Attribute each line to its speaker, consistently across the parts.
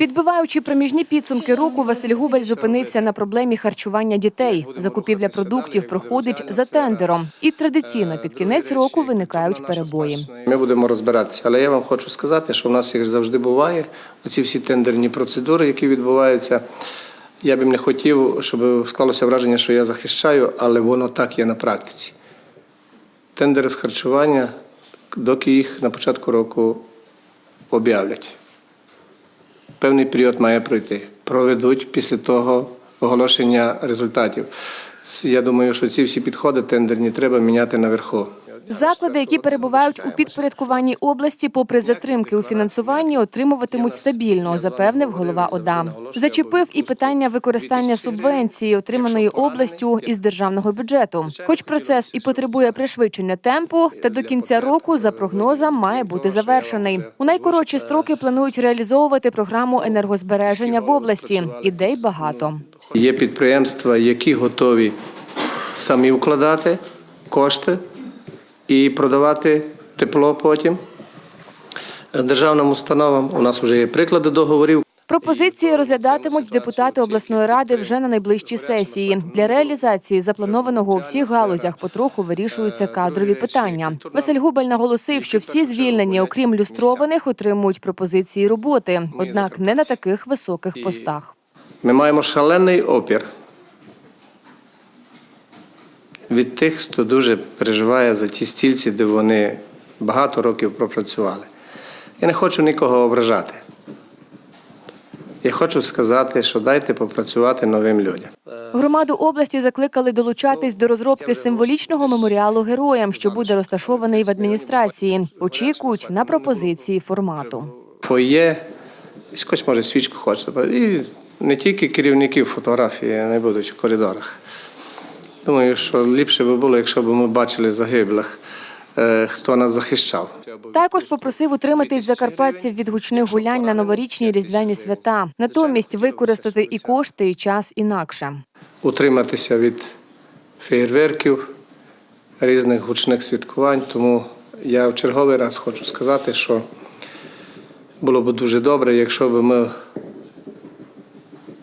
Speaker 1: Підбиваючи проміжні підсумки року, Василь Губель зупинився на проблемі харчування дітей. Закупівля продуктів проходить за тендером, і традиційно під кінець року виникають перебої.
Speaker 2: Ми будемо розбиратися, але я вам хочу сказати, що в нас як завжди буває оці всі тендерні процедури, які відбуваються. Я б не хотів, щоб склалося враження, що я захищаю, але воно так є на практиці. Тендери з харчування, доки їх на початку року об'являть. Певний період має пройти. Проведуть після того оголошення результатів. Я думаю, що ці всі підходи тендерні треба міняти наверху.
Speaker 1: Заклади, які перебувають у підпорядкуванні області, попри затримки у фінансуванні, отримуватимуть стабільно, запевнив голова ОДА. Зачепив і питання використання субвенції, отриманої областю із державного бюджету. Хоч процес і потребує пришвидшення темпу, та до кінця року, за прогнозом, має бути завершений. У найкоротші строки планують реалізовувати програму енергозбереження в області. Ідей багато.
Speaker 2: Є підприємства, які готові самі вкладати кошти і продавати тепло потім. Державним установам у нас вже є приклади договорів.
Speaker 1: Пропозиції розглядатимуть депутати обласної ради вже на найближчій сесії. Для реалізації запланованого у всіх галузях потроху вирішуються кадрові питання. Василь Губель наголосив, що всі звільнені, окрім люстрованих, отримують пропозиції роботи, однак не на таких високих постах.
Speaker 2: Ми маємо шалений опір від тих, хто дуже переживає за ті стільці, де вони багато років пропрацювали. Я не хочу нікого ображати. Я хочу сказати, що дайте попрацювати новим людям.
Speaker 1: Громаду області закликали долучатись до розробки символічного меморіалу героям, що буде розташований в адміністрації. Очікують на пропозиції формату.
Speaker 2: Фоє, хтось може свічку хоче. І не тільки керівників фотографії не будуть в коридорах. Думаю, що ліпше би було, якщо б ми бачили загиблих, е, хто нас захищав.
Speaker 1: Також попросив утриматись закарпатців від гучних гулянь на новорічні різдвяні свята, натомість використати і кошти, і час інакше.
Speaker 2: Утриматися від феєрверків, різних гучних святкувань. Тому я в черговий раз хочу сказати, що було б дуже добре, якщо б ми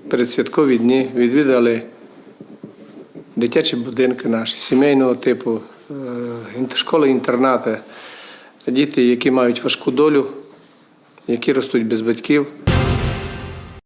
Speaker 2: передсвяткові дні відвідали дитячі будинки наші, сімейного типу, е, інт- школи-інтернати, діти, які мають важку долю, які ростуть без батьків.